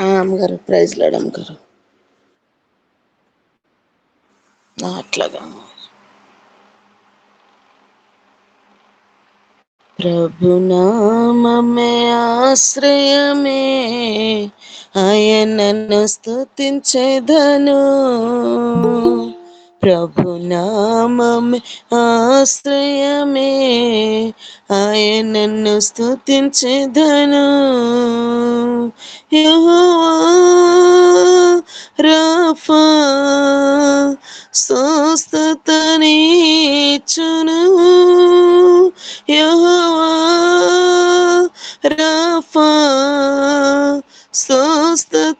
ఆ అమ్మగారు praise lord అమ్మగారు. అట్లాగా ప్రభునామే ఆశ్రయమే ఆయనను స్థుతించేదను ప్రభునామే ఆశ్రయమే ఆయనను స్థుతించేదను యెహోవా రాఫా స్వస్థతనిచ్చును యెహోవా రాఫా స్వస్థతనిచ్చును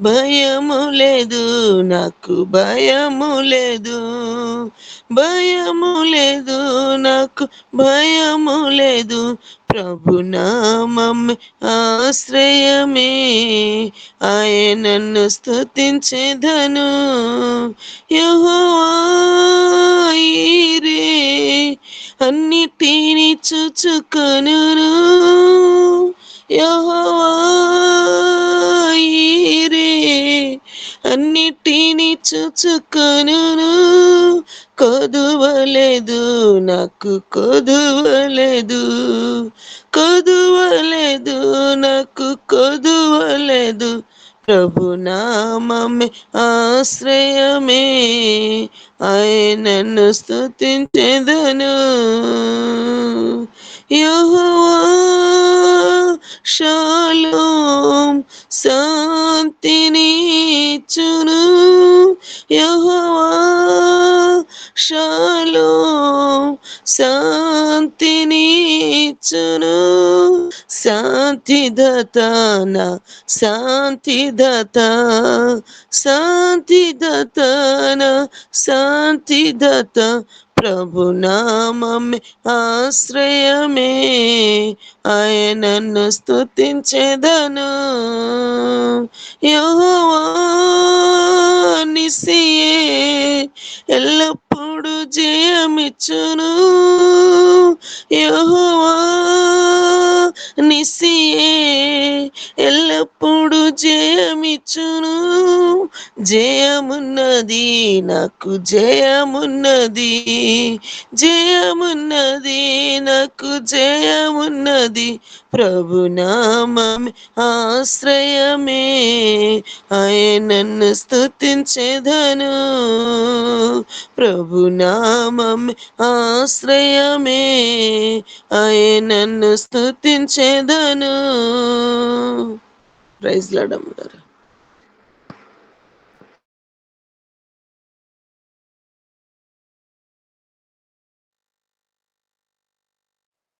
భయము లేదు నాకు భయము లేదు. భయము లేదు నాకు భయము లేదు. ప్రభు నామం ఆశ్రయమే. ఆయనను స్థుతించేదను యహోవాయిరే అన్నిటిని చూచుకొను యహోవా అన్నిటిని చూచుకొను కొదువలేదు నాకు కొదువలేదు. కొదువలేదు నాకు కొదువలేదు. ప్రభు నామమే ఆశ్రయమే. ఆయనను స్తుతించెదను. యోహో శాంతిని ఇచ్చును యెహోవా షాలోం శాంతిని ఇచ్చును శాంతిదతన శాంతిదత శాంతిదతన శాంతిదత ప్రభు నామమే ఆశ్రయమే. ఆయనను స్తుతించెదను. యోవానిసియే నిసియే ఎల్లప్పుడు జయమిచ్చును. యెహోవా నిసియే ఎల్లప్పుడు జయమిచ్చును. జయమున్నది నాకు జయమున్నది జయమున్నది నాకు జయమున్నది. ప్రభు నామమే ఆశ్రయమే ఆయనను స్థుతించేదను ప్రభు నామమే ఆశ్రయమే ఆయనన్ను స్థుతించేదను ప్రైజ్ లాడమ్మ గారు.